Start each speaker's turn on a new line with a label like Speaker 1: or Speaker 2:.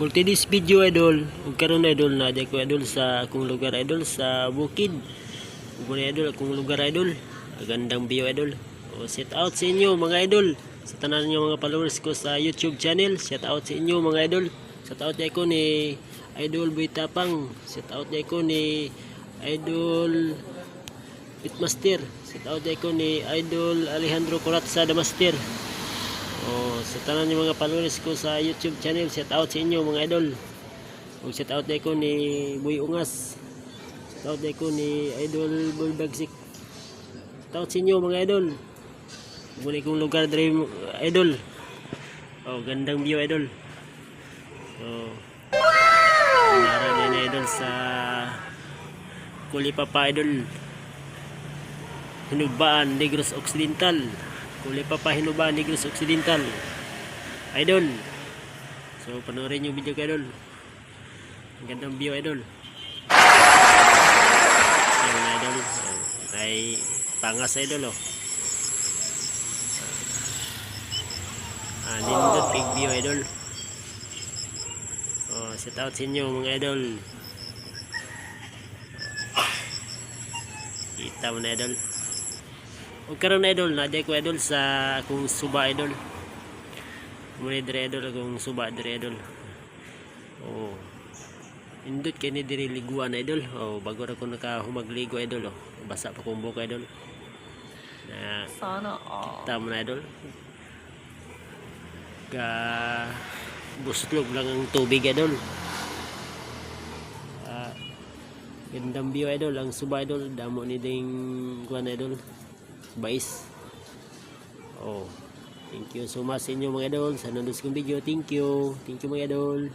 Speaker 1: For today's video idol, ug karon idol na ko idol sa akong lugar idol sa bukid. Ug idol akong lugar idol. Gandang view idol. O set out sa inyo mga idol. Sa tanan niyo mga followers ko sa YouTube channel, set out sa inyo mga idol. Set out ko ni Idol Boy Tapang. Set out ko ni Idol Pitmaster. Set out ko ni Idol Alejandro Corazza Damaster. Oh, sa tanan ng mga followers ko sa YouTube channel, shout out sa inyo mga idol. Ug shout out ko ni Boy Ungas. Shout out ko ni Idol Boy Bagsik. Shout out sa inyo mga idol. Muli kong lugar dre idol. Oh, gandang view idol. So, Nara din idol sa Kulipapa idol. Hinugbaan, Negros Occidental. Kulay pa pa Hinubaan, Negros Occidental. Idol. So, panoorin yung video ko, idol. Ang gandang view, idol. Ayan na, idol. Ay, pangas, idol, oh. Ah, nindot big view, idol. Oh, shout out sa inyo, mga idol. Kita mo na, idol. Huwag karoon na idol, nadya ko idol sa akong suba idol. Muna dire idol akong suba dire idol. Oh. Indot kay ni dire liguan idol. Oh, bago ra ko nakahumagligo idol oh. Basa pa kong buhok idol. Na
Speaker 2: Sana all.
Speaker 1: tama na idol. Ka buslog lang ang tubig idol. Ah, gandang view idol, ang suba idol, damo ni ding kuan idol. Bais. Oh. Thank you so much sa inyo mga idol. Sa nandun kong video. Thank you. Thank you mga idol.